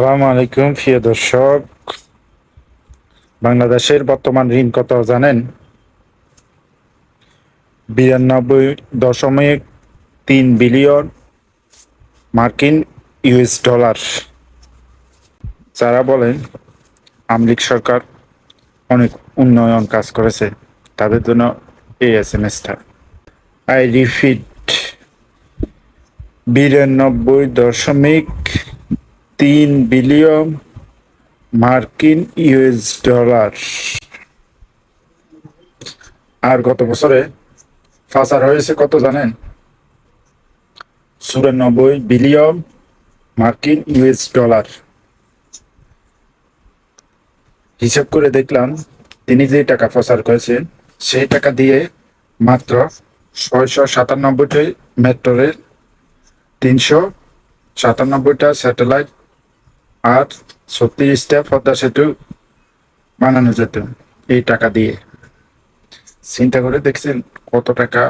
সালাম আলাইকুম, প্রিয় দর্শক। বাংলাদেশের বর্তমান ঋণ কত জানেন? বিরানব্বই দশমিক তিন বিলিয়ন মার্কিন ইউএস ডলার। যারা বলেন, আমলিক সরকার অনেক উন্নয়ন কাজ করেছে, তাদের জন্য এই এস এম এসটা আই রিপিট, বিরানব্বই দশমিক তিন বিলিয়ন মার্কিন ইউএস ডলার। আর গত বছরে ফাসার হয়েছে কত জানেন? চুরানব্বই বিলিয়ন মার্কিন ইউএস ডলার। হিসাব করে দেখলাম, তিনি যে টাকা প্রচার করেছেন, সেই টাকা দিয়ে মাত্র ছয়শো সাতানব্বইটি মেট্রো রেল তিনশো সাতানব্বইটা স্যাটেলাইট আর ছত্রিশটা পদ্মা সেতু বানানো যেত এই টাকা দিয়ে। চিন্তা করে দেখছেন কত টাকা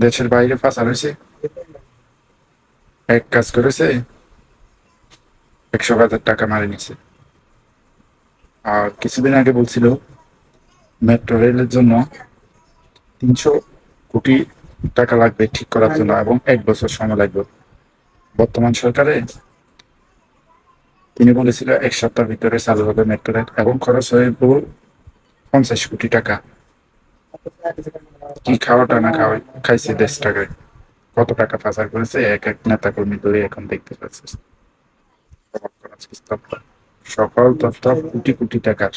দেশের বাইরে পাচার হয়েছে। এক কাজ করেছে, একশো হাজার টাকা মারি নিছে। আর কিছুদিন আগে বলছিল, মেট্রো রেলের জন্য তিনশো কোটি টাকা লাগবে ঠিক করার জন্য এবং এক বছর সময় লাগবে। বর্তমান সরকারে তিনি বলেছিল এক সপ্তাহের ভিতরে চালু হবে মেট্রো রেল এবং খরচ হয়ে পঞ্চাশ কোটি টাকা। কি খাওয়াটা না খাওয়া খাইছে দেশ টাকায় কত টাকা পাচার করেছে, এক এক নেতা কর্মী ধরে এখন দেখতে পাচ্ছে। সকল তথ্য কোটি কোটি টাকার।